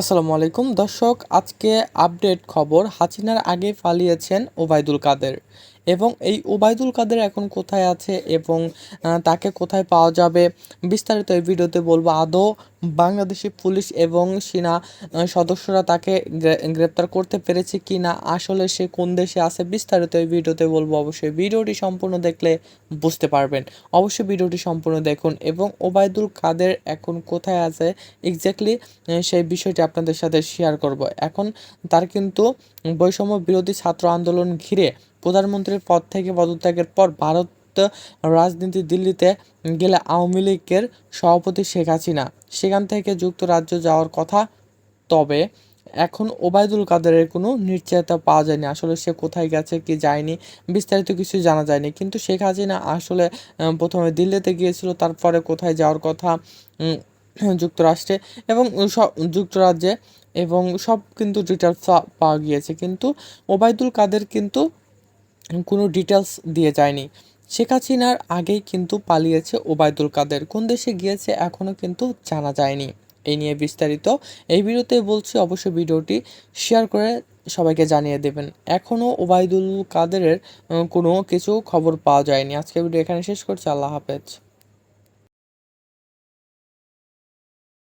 আসসালামু আলাইকুম। দর্শক, আজকে আপডেট খবর, হাসিনার আগে পালিয়েছেন ওবায়দুল কাদের। এবং এই ওবায়দুল কাদের এখন কোথায় আছে এবং তাকে কোথায় পাওয়া যাবে বিস্তারিত এই ভিডিওতে বলব। আদৌ বাংলাদেশি পুলিশ এবং সেনা সদস্যরা তাকে গ্রেপ্তার করতে পেরেছে কি না আসলে সে কোন দেশে আছে বিস্তারিত এই ভিডিওতে বলব। অবশ্যই ভিডিওটি সম্পূর্ণ দেখলে বুঝতে পারবেন। অবশ্যই ভিডিওটি সম্পূর্ণ দেখুন এবং ওবায়দুল কাদের এখন কোথায় আছে এক্স্যাক্টলি সেই বিষয়টি আপনাদের সাথে শেয়ার করব। এখন তার কিন্তু বৈষম্য বিরোধী ছাত্র আন্দোলন ঘিরে প্রধানমন্ত্রীর পদ থেকে পদত্যাগের পর ভারত রাজনীতি দিল্লিতে গেলে আওয়ামী লীগের সভাপতি শেখ হাসিনা। সেখান থেকে যুক্তরাজ্য যাওয়ার কথা। তবে এখন ওবায়দুল কাদেরের কোনো নিশ্চয়তা পাওয়া যায়নি। আসলে সে কোথায় গেছে, কি যায়নি, বিস্তারিত কিছু জানা যায়নি। কিন্তু শেখ হাসিনা আসলে প্রথমে দিল্লিতে গিয়েছিল, তারপরে কোথায় যাওয়ার কথা যুক্তরাষ্ট্রে এবং যুক্তরাজ্যে এবং সব কিন্তু ডিটেলস পাওয়া গিয়েছে। কিন্তু ওবায়দুল কাদের কিন্তু কোনো ডিটেলস দিয়ে যায়নি। শেখ হাসিনার আগেই কিন্তু পালিয়েছে ওবায়দুল কাদের। কোন দেশে গিয়েছে এখনও কিন্তু জানা যায়নি। এই নিয়ে বিস্তারিত এই ভিডিওতে বলছি অবশ্যই ভিডিওটি শেয়ার করে সবাইকে জানিয়ে দেবেন। এখনও ওবায়দুল কাদেরের কোনো কিছু খবর পাওয়া যায়নি। আজকে ভিডিও এখানে শেষ করছি। আল্লাহ হাফেজ।